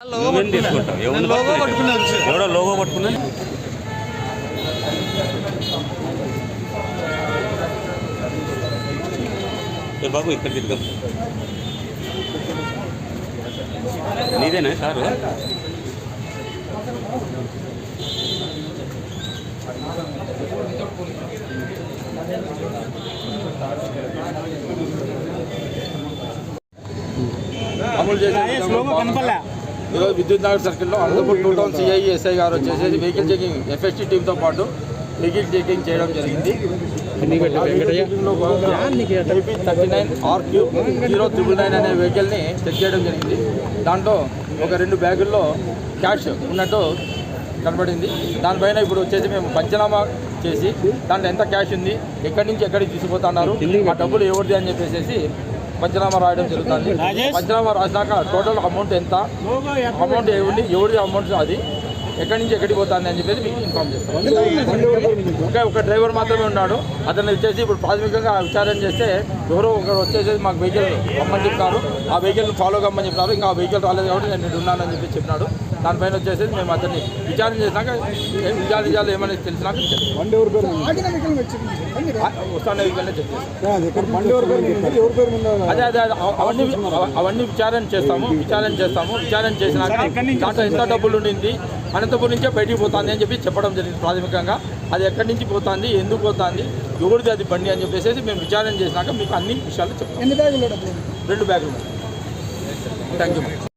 నువ్వేం తీసుకుంటావు? ఎవరు. ఎవడో లోగో పట్టుకున్నా ఏ బాబు ఇక్కడ తిరగం నీదేనా కారు? అమలు చేసే ఈరోజు విద్యుత్ నగర్ సర్కిల్లో Anantapur two town CI SI గారు వచ్చేసి వెహికల్ చెకింగ్ ఎఫ్ఎస్టీ టీంతో పాటు వెహికల్ చెకింగ్ చేయడం జరిగింది. Thirty nine R Q zero triple nine అనే వెహికల్ని చెక్ చేయడం జరిగింది. దాంట్లో ఒక రెండు బ్యాగుల్లో క్యాష్ ఉన్నట్టు కనబడింది. దానిపైన ఇప్పుడు వచ్చేసి మేము పంచనామా చేసి దాంట్లో ఎంత క్యాష్ ఉంది ఎక్కడి నుంచి ఎక్కడికి తీసుకుపోతున్నారు ఆ డబ్బులు ఎవరిది అని చెప్పేసి పంచనామా రాయడం జరుగుతుంది. పంచనామా రాసినాక టోటల్ అమౌంట్ ఎంత? అమౌంట్ ఎవరి ఎవరిది అమౌంట్ అది? ఎక్కడి నుంచి ఎక్కడికి పోతుంది అని చెప్పేసి మీకు ఇన్ఫార్మ్ చేస్తాం. ఇంకా ఒక డ్రైవర్ మాత్రమే ఉన్నాడు. అతను వచ్చేసి ఇప్పుడు ప్రాథమికంగా విచారణ చేస్తే ఎవరో ఒకరు వచ్చేసి మాకు వెహికల్ రమ్మని చెప్తారు ఆ వెహికల్ ఫాలో కమ్మని చెప్తారు ఇంకా ఆ వెహికల్ రాలేదు కాబట్టి నేను ఇక్కడ ఉన్నానని చెప్పి చెప్పినాడు. దానిపైన వచ్చేసి మేము అతన్ని విచారణ చేసినాక ఏం విచారించాలి ఏమని తెలిసినాక. బండి ఎవరి పేరు వస్తానే చెక్ చేస్తాం? అదే అదే అదే అవ- అవన్నీ అవ- అవన్నీ విచారణ చేస్తాము విచారణ చేస్తాము విచారణ చేసినాక దాంట్లో ఎంత డబ్బులు ఉండింది? అనంతపురం నుంచే బయటికి పోతుంది అని చెప్పి చెప్పడం జరిగింది ప్రాథమికంగా. అది ఎక్కడి నుంచి పోతుంది? ఎందుకు పోతుంది? ఎవరిది అది బండి అని చెప్పేసి మేము విచారణ చేసినాక మీకు అన్ని విషయాలు చెప్తాం. ఎన్ని బ్యాగులు డబ్బులు రెండు బ్యాగులు థ్యాంక్ యూ